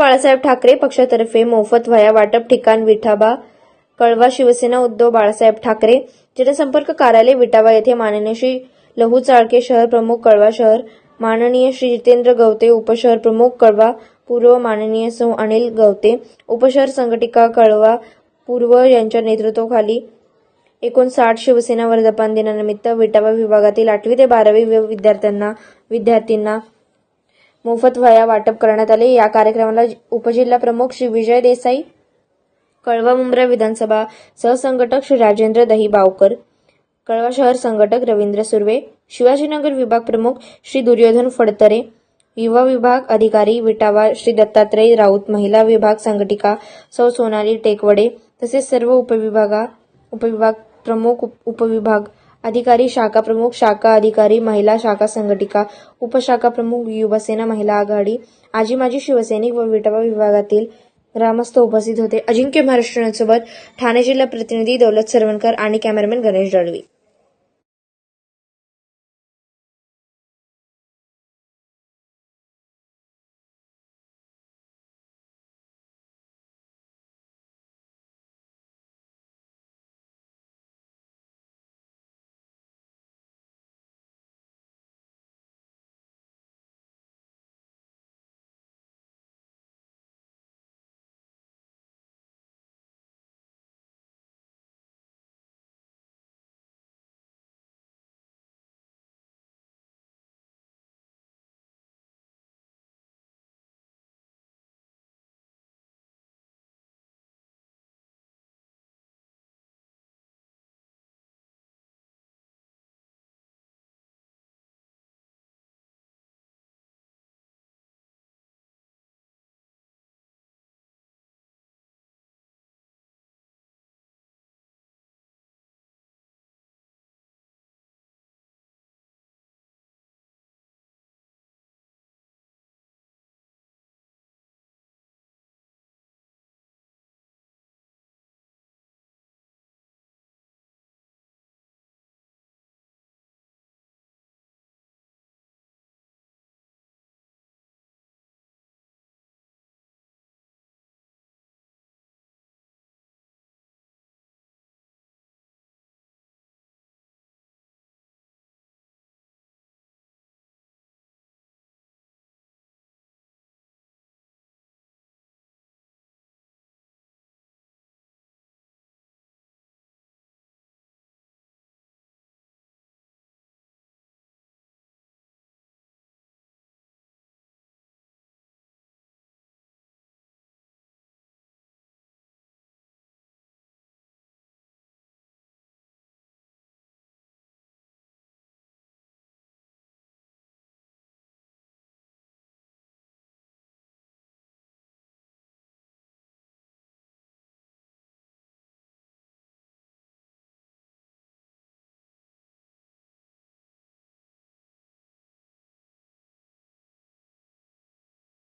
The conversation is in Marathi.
बाळासाहेब ठाकरे पक्षातर्फे मोफत वया वाटप ठिकाण विठाबा कळवा शिवसेना उद्धव बाळासाहेब ठाकरे जनसंपर्क कार्यालय विटावा येथे माननीय श्री लहू चाळके शहर प्रमुख कळवा शहर माननीय श्री जितेंद्र गवते उपशहर प्रमुख कळवा पूर्व माननीय सौ अनिल गवते उपशहर संघटिका कळवा पूर्व यांच्या नेतृत्वाखाली एकोणसाठ शिवसेना वर्धापन दिनानिमित्त विटावा विभागातील आठवी ते बारावी विद्यार्थ्यांना विद्यार्थींना मोफत वह्या वाटप करण्यात आले. या कार्यक्रमाला उपजिल्हा प्रमुख श्री विजय देसाई कळवा मुंब्रा विधानसभा सहसंघटक श्री राजेंद्र दही बावकर कळवा शहर संघटक रवींद्र सुर्वे शिवाजीनगर विभाग प्रमुख श्री दुर्योधन फडतरे युवा विभाग अधिकारी विटावा श्री दत्तात्रय राऊत महिला विभाग संघटिका सौ सोनाली टेकवडे तसेच सर्व उपविभागा उपविभाग प्रमुख उप- उपविभाग अधिकारी शाखा प्रमुख शाखा अधिकारी महिला शाखा संघटिका उपशाखा प्रमुख युवसेना महिला आघाडी आजी माजी शिवसैनिक व विटावा विभागातील ग्रामस्थ उपस्थित होते. अजिंक्य महाराष्ट्रासोबत ठाणे जिल्हा प्रतिनिधी दौलत सरवणकर आणि कॅमेरामॅन गणेश दळवी